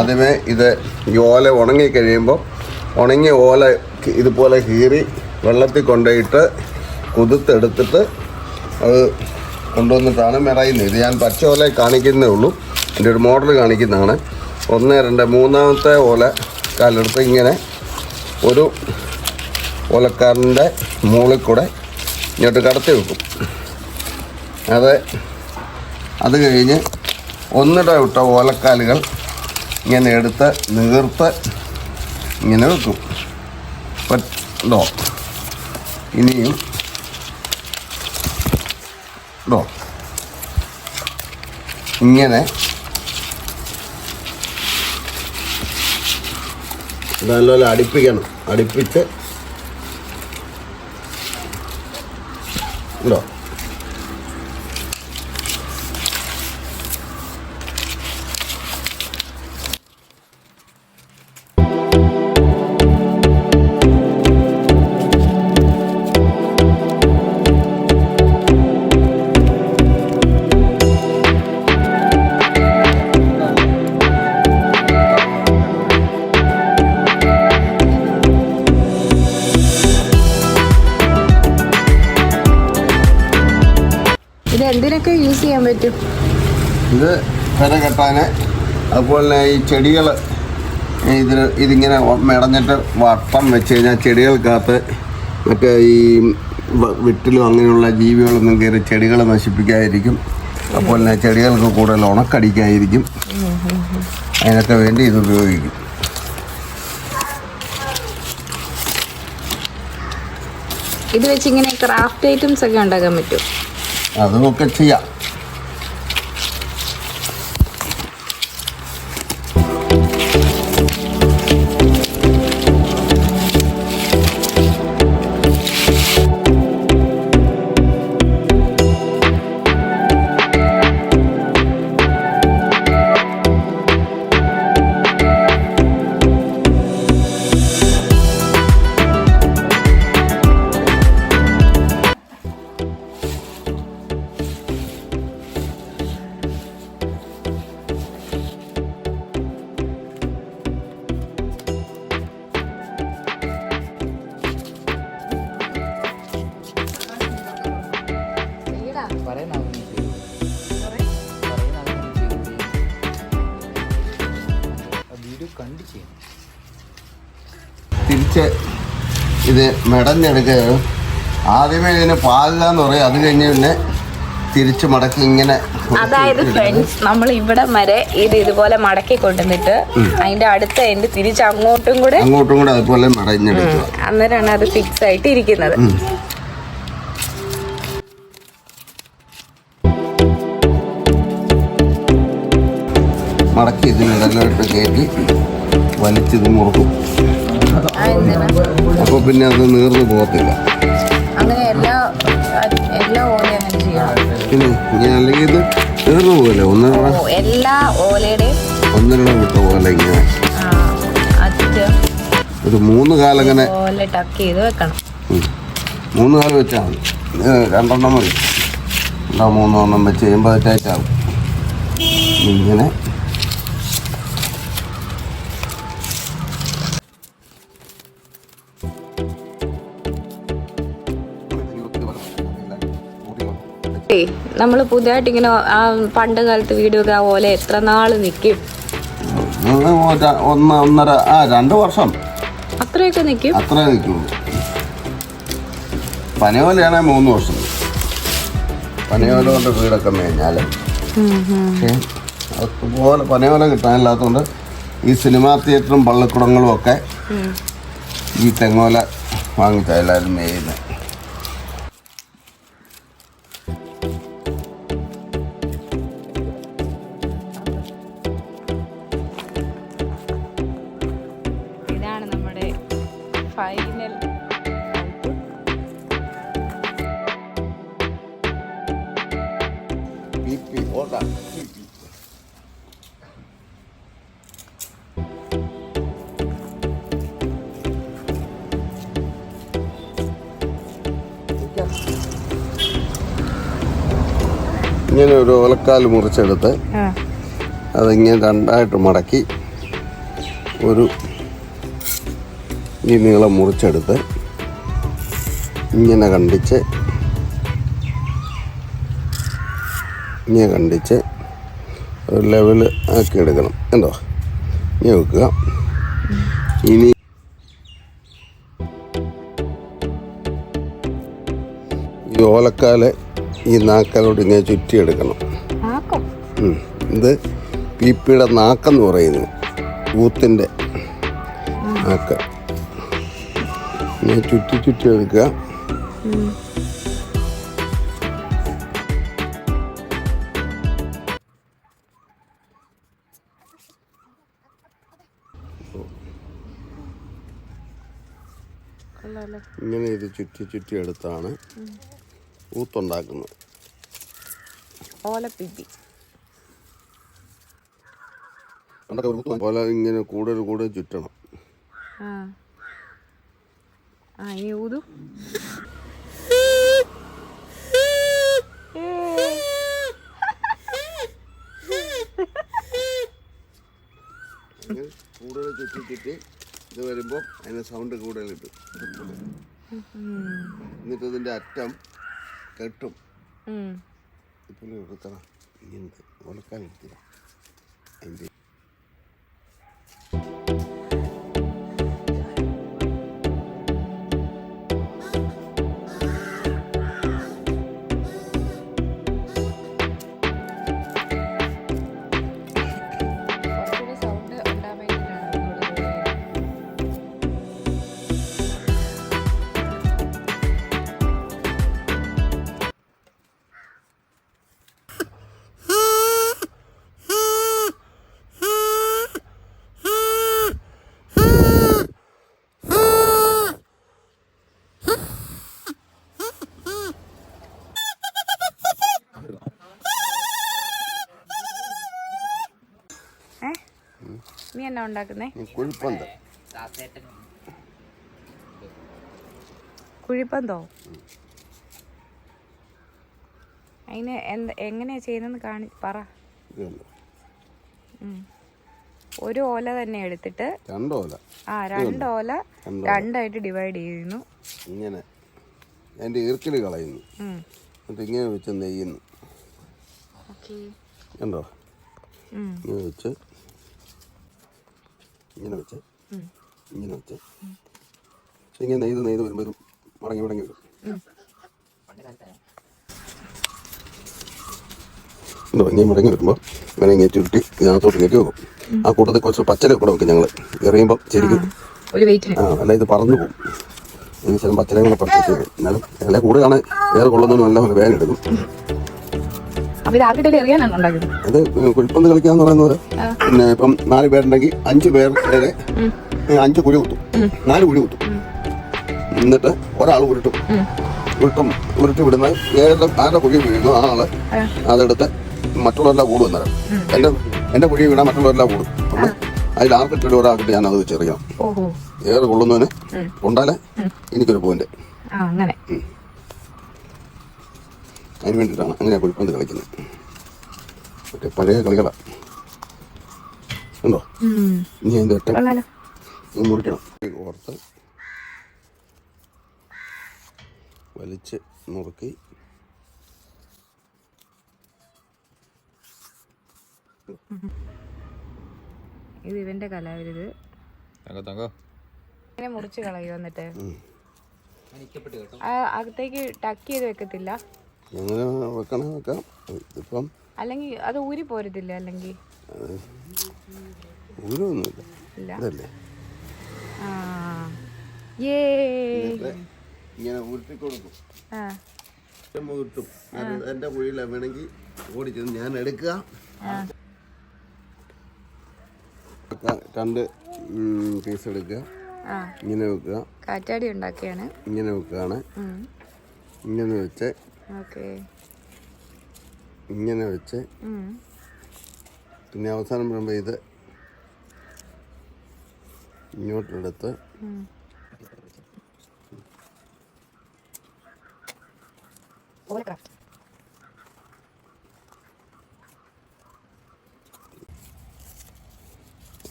ആദ്യമേ ഇത് ഈ ഓല ഉണങ്ങി കഴിയുമ്പോൾ ഉണങ്ങിയ ഓല ഇതുപോലെ കീറി വെള്ളത്തിൽ കൊണ്ടുപോയിട്ട് കുതിർത്തെടുത്തിട്ട് അത് കൊണ്ടുവന്നിട്ടാണ് മെറയുന്നത്. ഇത് ഞാൻ പച്ച ഓല കാണിക്കുന്നേ ഉള്ളൂ. എന്റെ ഒരു മോഡൽ കാണിക്കുന്നതാണ്. ഒന്ന് രണ്ട് മൂന്നാമത്തെ ഓല കാലെടുത്ത് ഇങ്ങനെ ഒരു ഓലക്കാരന്റെ മുകളിൽ കൂടെ ഇങ്ങോട്ട് കടത്തി വെക്കും. അത് അത് കഴിഞ്ഞ് ഒന്നിട വിട്ട ഓലക്കാലുകൾ ഇങ്ങനെ എടുത്ത് നീർത്ത് ഇങ്ങനെ വെക്കും. പറ്റോ ഇനിയും ഡോ. ഇങ്ങനെ നല്ലപോലെ അടുപ്പിക്കണം. അടുപ്പിച്ച് ഇതോ ഇത് എന്തിനൊക്കെ യൂസ് ചെയ്യാൻ പറ്റും? ഇത് പെര കെട്ടാന് അതുപോലെ ഈ ചെടികൾ ഇതിന് ഇതിങ്ങനെ മെടഞ്ഞിട്ട് വട്ടം വെച്ച് കഴിഞ്ഞാൽ ചെടികൾക്കകത്ത് മറ്റേ ഈ വിട്ടിലും അങ്ങനെയുള്ള ജീവികളൊന്നും കയറി ചെടികളെ നശിപ്പിക്കാതിരിക്കും. അതുപോലെ തന്നെ ചെടികൾക്ക് കൂടുതൽ ഉണക്കടിക്കാതിരിക്കും. അതിനൊക്കെ വേണ്ടി ഇത് ഉപയോഗിക്കും. ഇത് വെച്ച് ഇങ്ങനെ ക്രാഫ്റ്റ് ഐറ്റംസ് ഒക്കെ ഉണ്ടാക്കാൻ പറ്റും 啊，等我跟吃一下。ഇത് മെടഞ്ഞെടുക്കുക ആദ്യമേ ഇതിന് പാലില്ല എന്ന് പറയും. അത് കഴിഞ്ഞ് പിന്നെ തിരിച്ചു മടക്കി ഇങ്ങനെ അതായത് ഫ്രണ്ട്സ് നമ്മൾ ഇവിടെ വരെ ഇത് ഇതുപോലെ മടക്കി കൊണ്ടുവന്നിട്ട് അതിന്റെ അടുത്ത എൻഡ് തിരിച്ച് അങ്ങോട്ടും കൂടെ അങ്ങോട്ടും കൂടെ അതുപോലെ മടഞ്ഞെടുക്കുക. അന്നേരമാണ് അത് ഫിക്സ് ആയിട്ട് ഇരിക്കുന്നത്. മടക്കി ഇതിനിടയിലോട്ട് കയറ്റി വലിച്ചിത് മുറുക്കും? അപ്പോൾ പിന്നെ അത് നീർന്നു പോകത്തില്ല. അങ്ങനെ എല്ലാ എല്ലാ ഓലയും അങ്ങനെ ചെയ്യണം പിന്നെ ഞാൻ അല്ലെങ്കിൽ ഇത് നീർന്നു പോകല്ലേ? ഒന്നര എല്ലാ ഓലയുടെയും? ഒന്നര വിട്ട പോലെ ഇങ്ങനെ. ഒരു മൂന്ന് കാലം ഇങ്ങനെ ടക്ക് ചെയ്ത് വെക്കണം. മൂന്ന് കാലം വെച്ചാൽ മതി. രണ്ടെണ്ണം മതി. രണ്ടോ മൂന്നോ എണ്ണം വെച്ച് കഴിയുമ്പോൾ അത് ടൈറ്റാവും ഇങ്ങനെ നമ്മൾ പുതിയതായിട്ട് ഇങ്ങനെ ആ പണ്ട് കാലത്ത് വീഡിയോ ആ ഓല എത്ര നാൾ നിൽക്കും ഒന്ന് ഒന്നര ആ രണ്ട് വർഷം. അത്രയൊക്കെ നിൽക്കും അത്ര നിൽക്കുള്ളൂ പനയോലയാണെങ്കിൽ മൂന്ന് വർഷം. പനയോല കൊണ്ട് വീടൊക്കെ മേഞ്ഞാൽ പക്ഷേ അതുപോലെ പനയോല കിട്ടാനില്ലാത്തതുകൊണ്ട് ഈ സിനിമാ തിയേറ്ററും പള്ളിക്കുടങ്ങളും ഒക്കെ ഈ തെങ്ങോല വാങ്ങിച്ചാൽ എല്ലാവരും മേയുന്നത് ബി പി ഓടാ ബി പി ഇങ്ങനെ ഒരു ഓലക്കാൽ മുറിച്ചെടുത്ത് അതിങ്ങനെ രണ്ടായിട്ട് മടക്കി ഒരു ഈ നീളം മുറിച്ചെടുത്ത് ഇങ്ങനെ കണ്ടിച്ച് ഇങ്ങനെ കണ്ടിച്ച് ഒരു ലെവൽ ആക്കി എടുക്കണം. കണ്ടോ? ഇങ്ങനെ വെക്കുക. ഇനി ഈ ഓലക്കാൽ ഈ നാക്കാലോട് ഇങ്ങനെ ചുറ്റിയെടുക്കണം. ഇത് പീപ്പിയുടെ നാക്കെന്ന് പറയുന്നത്. ഊത്തിന്റെ നാക്ക്. ഇങ്ങനെ ചുറ്റി ചുറ്റി എടുക്കുക. ഇങ്ങനെ ഇത് ചുറ്റി ചുറ്റി എടുത്താണ് ഊത്തുണ്ടാക്കുന്നത്. ഓലപ്പിപ്പി പോലെ ഇങ്ങനെ കൂടുതൽ കൂടുതൽ ചുറ്റണം. ആ. ആ ഇനി ഊതു അങ്ങനെ ചുറ്റി ഇത് വരുമ്പോൾ അതിന് സൗണ്ട് കൂടുതൽ കിട്ടും. എന്നിട്ട് ഇതിന്റെ അറ്റം കെട്ടും. ഇപ്പം എടുക്കണം ഇങ്ങനത്തെ ഉണക്കാൻ എടുത്തില്ല അതിന്റെ നീ എന്നാ ഉണ്ടാക്കുന്നേ? കുഴിപ്പന്ത്. കുഴിപ്പന്തോ? അതിന് എന്ത് എങ്ങനെയാ ചെയ്യുന്നതെന്ന് കാണി പറ. ഒരു ഓല തന്നെ എടുത്തിട്ട് രണ്ടോല ആ രണ്ടോല രണ്ടായിട്ട് ഡിവൈഡ് ചെയ്യുന്നു. ഇങ്ങനെ. അതിന്റെ ഈർക്കിൽ കളയുന്നു. എന്നിട്ട് ഇങ്ങനെ വെച്ച് നെയ്യുന്നു. എന്തോ കണ്ടോ? ഇങ്ങനെ വെച്ച് ഇങ്ങനെ വെച്ച്. ഇങ്ങനെ വെച്ച്. ഇങ്ങനെ നെയ്ത് നെയ്ത് വരുമ്പോൾ ഇത് മടങ്ങി മടങ്ങി വരും. ഇങ്ങനെ മടങ്ങി വരുമ്പോൾ ഇങ്ങനെ ഇങ്ങനെ ചുരുട്ടി ഇതിനകത്തോട്ട് കയറ്റി വെക്കും ആ കൂട്ടത്തിൽ കുറച്ച് പച്ചല കൂടെ വെക്കും ഞങ്ങൾ എറിയുമ്പോൾ ശരിക്കും ആ അല്ല ഇത് പറന്നു പോകും. ഇനി ചില പച്ചലങ്ങളെ പറിച്ചു എന്നാലും ഇല കൂടുതലാണ് വേറെ കൊള്ളുന്നതിനും നല്ല വേഗം എടുക്കും. അത് കുഴിപ്പന്ത് കളിക്കാന്ന് പറയുന്നത് പിന്നെ ഇപ്പം നാല് പേരുണ്ടെങ്കിൽ അഞ്ച് വരെ അഞ്ച് കുഴി കുത്തും. നാല് കുഴി കുത്തും. എന്നിട്ട് ഒരാൾ ഉരുട്ടും. ഉരുട്ടും ഉരുട്ടി വിടുന്ന ഏഴ് ആരുടെ കുഴി വീഴുന്നു ആ. ആൾ അതെടുത്ത് മറ്റുള്ളവരെല്ലാം കൂടും അന്നേരം. എന്റെ എന്റെ കുഴി വീണാൽ മറ്റുള്ളവരെല്ലാം കൂടും. അതിൽ ആർക്കിട്ടിട്ട് ഒരാൾക്കിട്ട് ഞാൻ അത് വെച്ചറിയാം ഏറെ കൊള്ളുന്നവന് കൊണ്ടാലേ എനിക്കൊരു പോയിന്റ് അങ്ങനെ. അതിന് വേണ്ടിയിട്ടാണ് അങ്ങനെ കുഴിപ്പന്ത് കളിക്കുന്നത്. മറ്റേ പഴയ കളികളാണ് ഉണ്ടോ? നീ ഇനി അതിന്റെ ഒറ്റ മുറിക്കണം. ഓർത്ത് വലിച്ച് മുറുക്കി ഇത് ഇവന്റെ കലാവിരുത് തങ്കോ തങ്കോ. ഇങ്ങനെ മുറിച്ച് കളയും എന്നിട്ട്? അകത്തേക്ക് ടക്ക് ചെയ്ത് വെക്കത്തില്ല. എങ്ങനെ വെക്കണേ വെക്കാം. ഇതിപ്പം അല്ലെങ്കിൽ അത് ഊരി പോരത്തില്ല അല്ലെങ്കിൽ ഊരൊന്നുമില്ല. ഇതല്ലേ? ഇങ്ങനെ ഉരുട്ടി കൊടുക്കും അത് എന്റെ കുഴിയില വേണമെങ്കിൽ ഓടിച്ചത് ഞാൻ എടുക്കുക. രണ്ട് പീസ് എടുക്കുക. ഇങ്ങനെ വെക്കുക. കാറ്റാടി ഉണ്ടാക്കിയാണ്. ഇങ്ങനെ വെക്കുകയാണ്. ഇങ്ങനെ വെച്ച് ഇങ്ങനെ വെച്ച് പിന്നെ അവസാനം വരുമ്പോൾ ഇത് ഇങ്ങോട്ടെടുത്ത്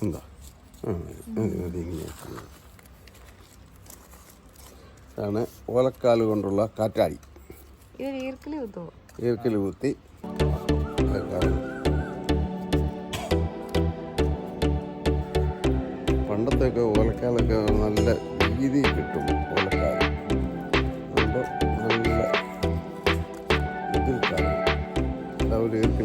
എന്താ? ഇതാണ് ഓലക്കാൽ കൊണ്ടുള്ള കാറ്റാടി. ഇത് കുത്തി. പണ്ടത്തെയൊക്കെ ഓലക്കാലൊക്കെ നല്ല രീതി കിട്ടും ഓലക്കാലം നല്ല ഇതിൽ കാലം എല്ലാവരും